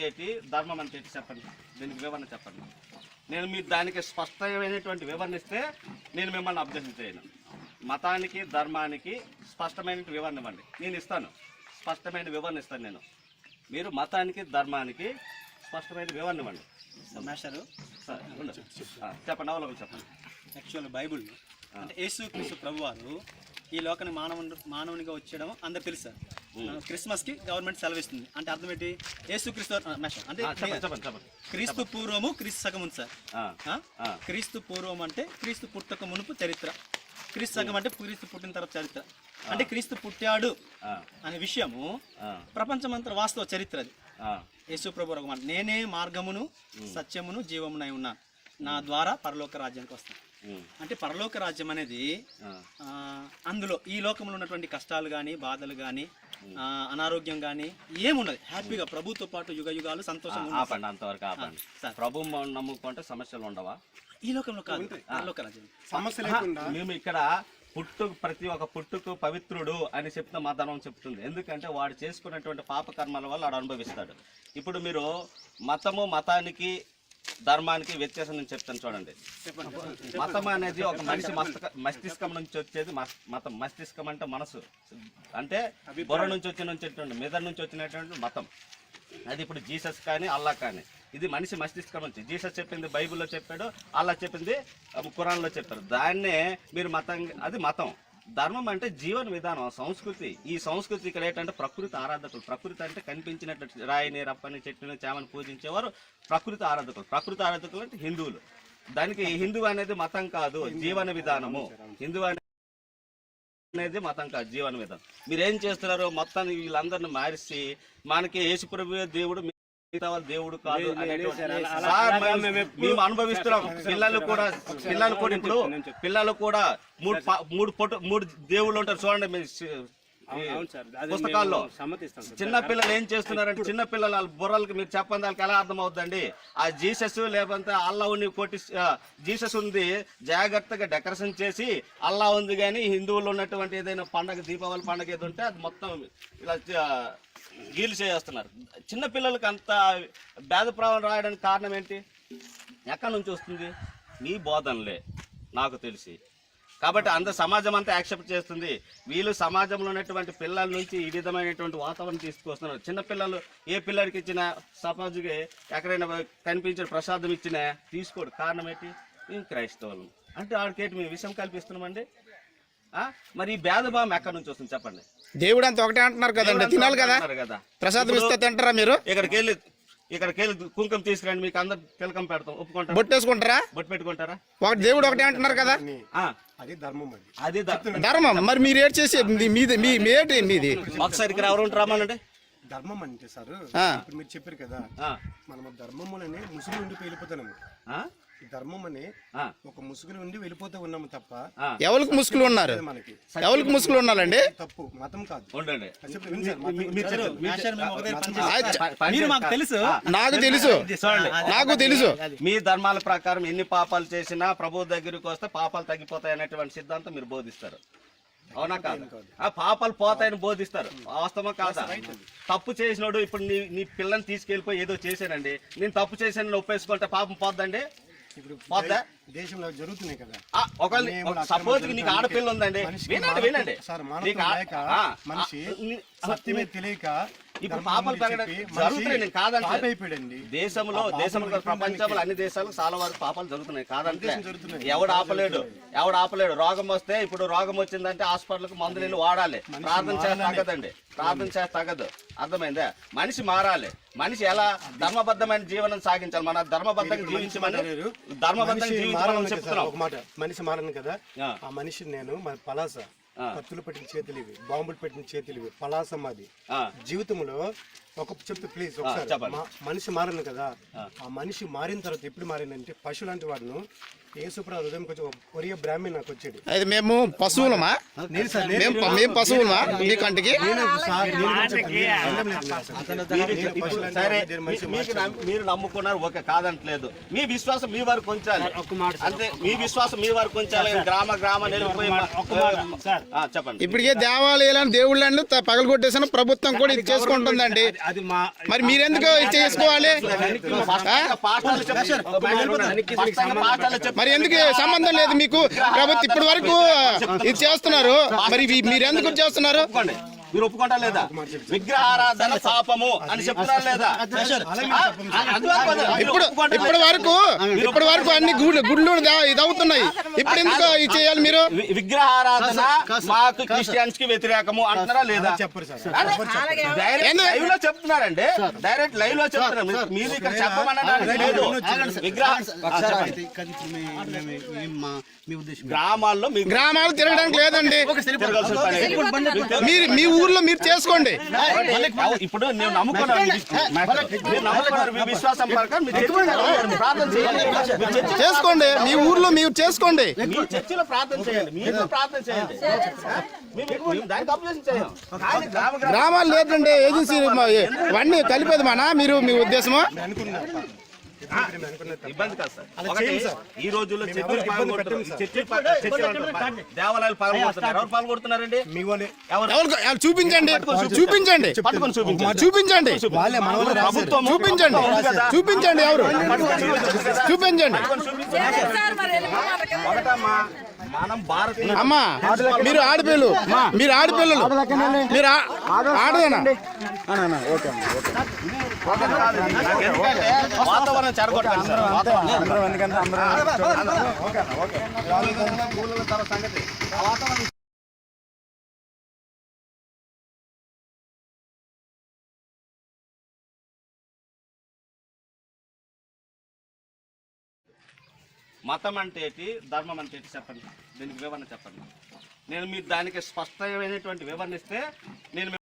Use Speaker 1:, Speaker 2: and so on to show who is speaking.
Speaker 1: ఏంటి ధర్మం అంటే ఏంటి చెప్పండి. దీనికి వివరణ చెప్పండి. నేను మీరు దానికి స్పష్టమైనటువంటి వివరణ ఇస్తే నేను మిమ్మల్ని అబ్జెక్షన్ చేయను. మతానికి ధర్మానికి స్పష్టమైన వివరణ ఇవ్వండి. నేను ఇస్తాను. స్పష్టమైన వివరణ ఇస్తాను నేను. మీరు మతానికి ధర్మానికి స్పష్టమైన వివరణ ఇవ్వండి.
Speaker 2: మాస్టారు.
Speaker 1: చెప్పండి. అవలోకలు చెప్పండి.
Speaker 2: యాక్చువల్ బైబుల్ అంటే యేసు ప్రభు వారు ఈ లోకాన్ని మానవుని మానవునిగా వచ్చేయడం అందరు తెలుసు క్రిస్మస్కి గవర్నమెంట్ సెలవిస్తుంది. అంటే అర్థం ఏంటి? యేసు క్రీస్తు అంటే క్రీస్తు పూర్వము క్రీస్తు సగం ఉంది సార్. క్రీస్తు పూర్వం అంటే క్రీస్తు పుట్టక మునుపు చరిత్ర. క్రీస్తు సగం అంటే క్రీస్తు పుట్టిన తర్వాత చరిత్ర. అంటే క్రీస్తు పుట్టాడు అనే విషయము ప్రపంచమంతా వాస్తవ చరిత్ర అది. యేసు ప్రభు నేనే మార్గమును సత్యమును జీవమునై ఉన్నాను. నా ద్వారా పరలోక రాజ్యానికి వస్తాను. అంటే పరలోక రాజ్యం అనేది అందులో ఈ లోకంలో ఉన్నటువంటి కష్టాలు కానీ బాధలు కానీ అనారోగ్యం కానీ ఏముండదు. హ్యాపీగా ప్రభుతో పాటు యుగ యుగాలు సంతోషంగా.
Speaker 1: ఆపండి అంతవరకు ఆపండి. ప్రభు నమ్ముకుంటే సమస్యలు ఉండవా?
Speaker 2: ఈ లోకంలో కాదు. పరలోక రాజ్యం.
Speaker 3: సమస్య లేకుండా
Speaker 1: మేము ఇక్కడ పుట్టు ప్రతి ఒక్క పుట్టుకు పవిత్రుడు అని చెప్తున్న మా ధర్మం చెప్తుంది. ఎందుకంటే వాడు చేసుకున్నటువంటి పాప కర్మల వల్ల వాడు అనుభవిస్తాడు. ఇప్పుడు మీరు మతము మతానికి ధర్మానికి వ్యత్యాసం నేను చెప్తాను చూడండి. మతం అనేది ఒక మనిషి మస్తక మస్తిష్కం నుంచి వచ్చేది మతం. మస్తిష్కం అంటే మనసు. అంటే బుర్ర నుంచి వచ్చినటువంటి మెదడు నుంచి వచ్చినటువంటి మతం. అది ఇప్పుడు జీసస్ కానీ అల్లా కానీ. ఇది మనిషి మస్తిష్కం నుంచి. జీసస్ చెప్పింది బైబిల్లో చెప్పాడు అల్లా చెప్పింది ఆ, ఖురాన్లో చెప్పారు. దాన్నే మీరు మతం అది మతం. ధర్మం అంటే జీవన విధానం సంస్కృతి. ఈ సంస్కృతి ఇక్కడ ఏంటంటే ప్రకృతి ఆరాధకులు. ప్రకృతి అంటే కనిపించినట్టు రాయిని రప్పని చెట్టుని చేమని పూజించేవారు ప్రకృతి ఆరాధకులు. ప్రకృతి ఆరాధకులు అంటే హిందువులు. దానికి హిందూ అనేది మతం కాదు జీవన విధానము. హిందూ అనేది మతం కాదు జీవన విధానం. మీరు ఏం చేస్తున్నారు మొత్తాన్ని వీళ్ళందరిని మారిసి మనకి యేసుప్రభు దేవుడు దేవుడు కాదు మేము- అనుభవిస్తున్నాం. పిల్లలు కూడా పిల్లలు కూడా ఇప్పుడు పిల్లలు కూడా మూడు మూడు పొట్టు మూడు దేవుళ్ళు ఉంటారు. చూడండి పుస్తకాల్లో చిన్న పిల్లలు ఏం చేస్తున్నారంటే చిన్న పిల్లలు వాళ్ళ బుర్రలకి మీరు చెప్పండి వాళ్ళకి ఎలా అర్థం అవుతుందండి ఆ జీసస్ లేకపోతే అల్లా ఉన్ని కొట్టి జీసస్ ఉంది జాగ్రత్తగా డెకరేషన్ చేసి అల్లా ఉంది కానీ హిందువులు ఉన్నటువంటి ఏదైనా పండగ దీపావళి పండగ ఏది ఉంటే అది మొత్తం ఇలా గీలు చేస్తున్నారు చిన్న పిల్లలకి అంత భేదప్రావం రాయడానికి కారణం ఏంటి? ఎక్కడి నుంచి వస్తుంది? మీ బోధనలే నాకు తెలిసి. కాబట్టి అంత సమాజం అంతా యాక్సెప్ట్ చేస్తుంది. వీళ్ళు సమాజంలో ఉన్నటువంటి పిల్లల నుంచి ఈ విధమైనటువంటి వాతావరణం తీసుకొస్తున్నారు. చిన్న పిల్లలు ఏ పిల్లడికి ఇచ్చినా సపోజ్గా ఎక్కడైనా కనిపించిన ప్రసాదం ఇచ్చినా తీసుకోడు. కారణం ఏంటి? మేము క్రైస్తవులు. అంటే ఆడికేటి మేము విషయం కల్పిస్తున్నామండి? ఆ? మరి ఈ భేదభావం ఎక్కడి నుంచి వస్తుంది చెప్పండి?
Speaker 4: దేవుడు అంత ఒకటే అంటున్నారు కదండి. తినాలి కదా?
Speaker 1: కదా.
Speaker 4: ప్రసాదం ఇస్తే తింటారా మీరు?
Speaker 1: ఇక్కడికి వెళ్ళి ఇక్కడికి వెళ్ళి కుంకుమ తీసుకురండి. మీకు అందరు తిలకం పెడతాం. ఒప్పుకుంటారా?
Speaker 4: బొట్టేసుకుంటారా
Speaker 1: బొట్టు పెట్టుకుంటారా?
Speaker 4: దేవుడు ఒకటే అంటున్నారు కదా?
Speaker 3: అది ధర్మం అది.
Speaker 4: మరి మీరు ఏడు చేసి మీది మీది- మీ మేటి మీది
Speaker 1: ఒకసారి ఇక్కడ ఎవరు ఉంటారామనండి
Speaker 3: ధర్మం అంటే సార్. ఇప్పుడు మీరు చెప్పారు కదా మనము ధర్మములని ముసుగు ఉండి వెళ్ళిపోతున్నాము. ధర్మం అని ఒక ముసుగులు ఉండి వెళ్ళిపోతూ ఉన్నాము తప్ప.
Speaker 4: ఎవరికి ముసుగులు ఉన్నారు?
Speaker 3: మనకి.
Speaker 4: ఎవరికి ముసుగులు ఉన్నారండి?
Speaker 3: తప్పు మతం కాదు.
Speaker 1: మీరు.
Speaker 2: మాకు తెలుసు.
Speaker 4: నాకు తెలుసు. నాకు తెలుసు.
Speaker 1: మీ ధర్మాల ప్రకారం ఎన్ని పాపాలు చేసినా ప్రభు దగ్గరికి వస్తే పాపాలు తగ్గిపోతాయి అనేటువంటి సిద్ధాంతం మీరు బోధిస్తారు. అవునా కాదు? ఆ పాపాలు పోతాయని బోధిస్తారు. వాస్తవం కాదా? తప్పు చేసినోడు ఇప్పుడు నీ నీ పిల్లని తీసుకెళ్ళిపోయి ఏదో చేశానండి నేను తప్పు చేశానని ఒప్పేసుకుంటే పాపం పోద్దండి?
Speaker 3: ఇప్పుడు దేశంలో జరుగుతున్నాయి కదా.
Speaker 1: ఒకవేళ సపోజ్ నీకు. ఆడపిల్ల ఉందండి. వినండి వినండి.
Speaker 3: మనిషి సత్యమే తెలియక
Speaker 1: ఇప్పుడు పాపాలు పెరగడం జరుగుతున్నాయి నేను దేశంలో దేశంలో ప్రపంచంలో అన్ని దేశాలు చాలా వరకు పాపాలు జరుగుతున్నాయి. కాదంటే. ఎవడు ఆపలేడు. ఎవడు ఆపలేడు. రోగం వస్తే ఇప్పుడు రోగం వచ్చిందంటే హాస్పిటల్కి మందులు వెళ్ళి వాడాలి. ప్రార్థన చేస్తే తగ్గదండి. ప్రార్థన చేస్తే తగ్గదు. అర్థమైందా? మనిషి మారాలి. మనిషి ఎలా ధర్మబద్ధమైన జీవనం సాగించాలి. మన ధర్మబద్ధంగా జీవించమని ధర్మబద్ధంగా
Speaker 3: సార్,
Speaker 1: చెప్తున్నాం.
Speaker 3: ఒక మాట. మనిషి మారను కదా?
Speaker 1: ఆ.
Speaker 3: మనిషి నేను మన పలాస. కత్తులు పెట్టిన చేతులు ఇవి బాంబులు పెట్టిన చేతులు ఇవి పలాస మాది
Speaker 1: ఆ,
Speaker 3: జీవితంలో ఒక చెప్తే ప్లీజ్ ఒకసారి. మనిషి మారను కదా. ఆ. మనిషి మారిన తర్వాత ఎప్పుడు మారిందంటే పశువు లాంటి వాడును. యేసుప్రభు హృదయం కొంచెం ఒరియ బ్రాహ్మణ్ నాకు వచ్చాడు.
Speaker 4: అది మేము పశువులమా? మేము మేము పశువులమా మీ కంటికి.
Speaker 1: మీరు నమ్ముకున్నారు ఓకే కాదంటలేదు. మీ విశ్వాసం మీ వరకు ఉంచాలి అంతే మీ విశ్వాసం మీ వరకు ఉంచాలి గ్రామ గ్రామ చెప్పండి.
Speaker 4: ఇప్పటికే దేవాలయాలను దేవుళ్ళని పగలు కొట్టేసిన ప్రభుత్వం కూడా ఇది చేసుకుంటుందండి. మరి మీరెందుకు ఇది చేసుకోవాలి. మరి ఎందుకు సంబంధం లేదు మీకు? కాబట్టి ఇప్పటి వరకు ఇది చేస్తున్నారు. మరి ఇవి మీరు ఎందుకు చేస్తున్నారు
Speaker 1: మీరు ఒప్పుకుంటా లేదా? విగ్రహారాధన పాపము అని చెప్తున్నారు లేదా?
Speaker 4: ఇప్పటి వరకు ఇప్పటి వరకు అన్ని గుళ్ళు గుళ్ళు దా- ఇది అవుతున్నాయి ఇప్పుడు ఎందుకు ఇది చేయాలి మీరు?
Speaker 1: విగ్రహారాధన మాకు క్రిస్టియన్స్కి వ్యతిరేకము అంటున్నారా లేదా? లైవ్లో చెప్తున్నారండి. డైరెక్ట్ లైవ్లో చెప్తున్నారు. మీరు- ఇక్కడ చెప్పమనడానికి లేదు. విగ్రహ. గ్రామాల్లో మీకు
Speaker 4: గ్రామాలు తిరగడానికి లేదండి. మీరు మీ ఊర్లో మీరు చేసుకోండి.
Speaker 1: ఇప్పుడు నేను నమ్ముకున్నాను
Speaker 4: చేసుకోండి మీ ఊర్లో మీరు చేసుకోండి.
Speaker 1: చర్చిలో ప్రార్థన చేయండి మీరు ప్రార్థన చేయండి
Speaker 4: గ్రామాలు లేదండి ఏజెన్సీ ఇవన్నీ కలిపేది మన మీరు మీ ఉద్దేశమా?
Speaker 1: ఇబ్బంది కాదు సార్ ఒకటి ఈ రోజుల్లో చర్చిలు. దేవాలయాలు పాల్గొడుతున్నారు ఎవరు పాల్గొడుతున్నారండి
Speaker 4: చూపించండి చూపించండి
Speaker 1: పట్టుకొని చూపించండి
Speaker 4: చూపించండి చూపించండి చూపించండి ఎవరు చూపించండి
Speaker 1: ఒకటమ్మా మనం భారత
Speaker 4: అమ్మా మీరు ఆడపిల్లలు మీరు ఆడపిల్లలు మీరు ఆడదేనా
Speaker 1: వాతావరణం చెడగొట్టాలి సార్. వాతావరణం సంగతి మతం అంటే ఏంటి? ధర్మం అంటే ఏంటి చెప్పండి. దీనికి వివరణ చెప్పండి. నేను మీరు దానికి స్పష్టమైనటువంటి వివరణ ఇస్తే నేను